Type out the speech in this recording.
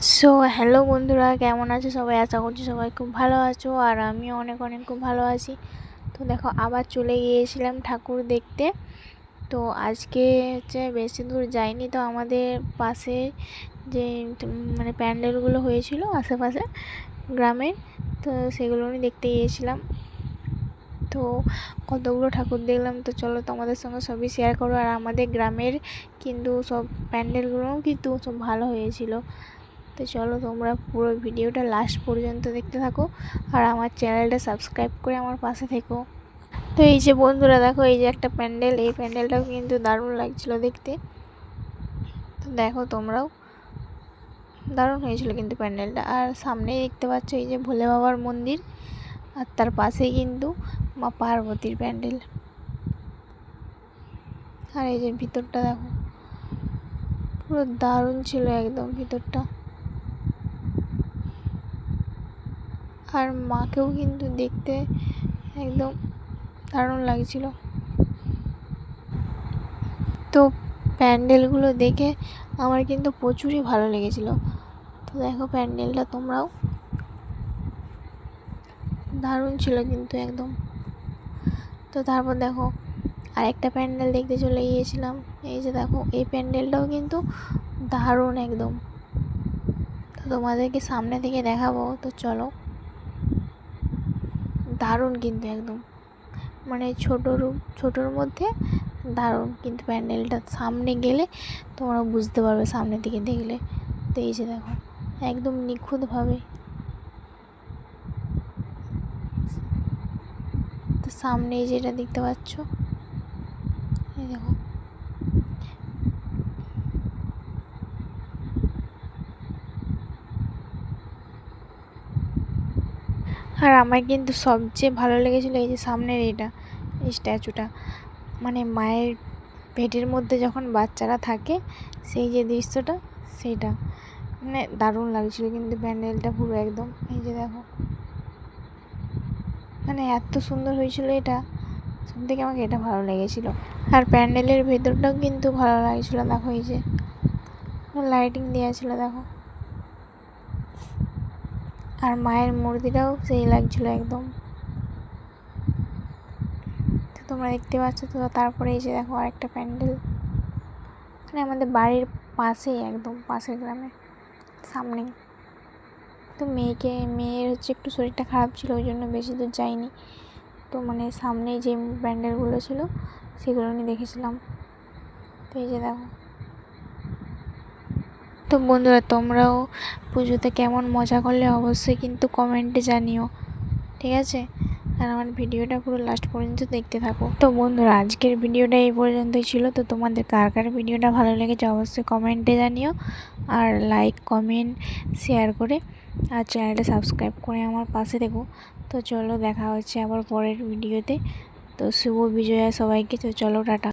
So hello বন্ধুরা, কেমন আছো সবাই? আশা করছি সবাই খুব ভালো আছো আর আমিও অনেক অনেক খুব ভালো আছি। তো দেখো, আবার চলে গিয়েছিলাম ঠাকুর দেখতে। তো আজকে হচ্ছে বেশি দূর যাইনি, তো আমাদের পাশে যে মানে প্যান্ডেলগুলো হয়েছিল আশেপাশে গ্রামে তো সেগুলো আমি দেখতে গিয়েছিলাম। তো কতগুলো ঠাকুর দেখলাম, তো চলো তোমাদের সঙ্গে সবই শেয়ার করো। আর আমাদের গ্রামের কিন্তু সব প্যান্ডেলগুলোও কিন্তু সব ভালো হয়েছিল। তো চলো, তোমরা পুরো ভিডিওটা লাস্ট পর্যন্ত দেখতে থাকো আর আমার চ্যানেলটা সাবস্ক্রাইব করে আমার পাশে থেকো। তো এই যে বন্ধুরা, দেখো এই যে একটা প্যান্ডেল, এই প্যান্ডেলটাও কিন্তু দারুণ লাগছিল দেখতে। তো দেখো তোমরাও, দারুণ হয়েছিল কিন্তু প্যান্ডেলটা। আর সামনেই দেখতে পাচ্ছ এই যে ভোলে বাবার মন্দির আর তার পাশেই কিন্তু মা পার্বতীর প্যান্ডেল। আর এই যে ভিতরটা দেখো, পুরো দারুণ ছিল একদম ভিতরটা। আর মাকেও কিন্তু দেখতে একদম দারুণ লাগছিল। তো প্যান্ডেলগুলো দেখে আমার কিন্তু প্রচুরই ভালো লেগেছিল। তো দেখো প্যান্ডেলটা তোমরাও। দারুণ ছিল কিন্তু একদম। তো তারপর দেখো আরেকটা প্যান্ডেল দেখতে চলে গিয়েছিলাম। এই যে দেখো, এই প্যান্ডেলটাও কিন্তু দারুণ একদম। তো তোমাদেরকে সামনে থেকে দেখাবো। তো চলো। দারুণ কিন্তু একদম। মানে ছোটোর ছোটোর মধ্যে দারুণ কিন্তু প্যান্ডেলটা। সামনে গেলে তোমরা বুঝতে পারবে সামনের দিকে দেখলে। তো এই যে দেখো, একদম নিখুঁতভাবে। তো সামনে যেটা দেখতে পাচ্ছ, এই দেখো। আর আমার কিন্তু সবচেয়ে ভালো লেগেছিলো এই যে সামনের এটা, এই স্ট্যাচুটা। মানে মায়ের পেটের মধ্যে যখন বাচ্চারা থাকে, সেই যে দৃশ্যটা সেইটা মানে দারুণ লাগছিল কিন্তু প্যান্ডেলটা পুরো একদম, এই যে দেখো। মানে এত সুন্দর হয়েছিল এটা সব থেকে আমাকে এটা ভালো লেগেছিলো। আর প্যান্ডেলের ভেতরটাও কিন্তু ভালো লাগছিল, দেখো এই যে। লাইটিং দেওয়া ছিল, দেখো। আর মায়ের মূর্তিটাও সেই লাগছিল একদম। তো তোমরা দেখতে পাচ্ছ, তো তারপরে এই যে দেখো আরেকটা প্যান্ডেল। মানে আমাদের বাড়ির পাশেই একদম, পাশের গ্রামে, সামনেই। তো মেয়েকে, মেয়ের হচ্ছে একটু শরীরটা খারাপ ছিল, ওই জন্য বেশি দূর যাইনি। তো মানে সামনেই যে প্যান্ডেলগুলো ছিল, সেগুলো নিয়ে দেখেছিলাম। তো এই যে দেখো তো বন্ধুরা, তোমরাও পুজোতে কেমন মজা করলে অবশ্যই কিন্তু কমেন্টে জানিও, ঠিক আছে? আর আমার ভিডিওটা পুরো লাস্ট পর্যন্ত দেখতে থাকো। তো বন্ধুরা, আজকের ভিডিওটা এই পর্যন্তই ছিল। তো তোমাদের কার কার ভিডিওটা ভালো লেগেছে অবশ্যই কমেন্টে জানিও, আর লাইক কমেন্ট শেয়ার করে, আর চ্যানেলটা সাবস্ক্রাইব করে আমার পাশে দেখো তো চলো দেখা হচ্ছে আবার পরের ভিডিওতে। তো শুভ বিজয়া সবাইকে, তো চলো টাটা।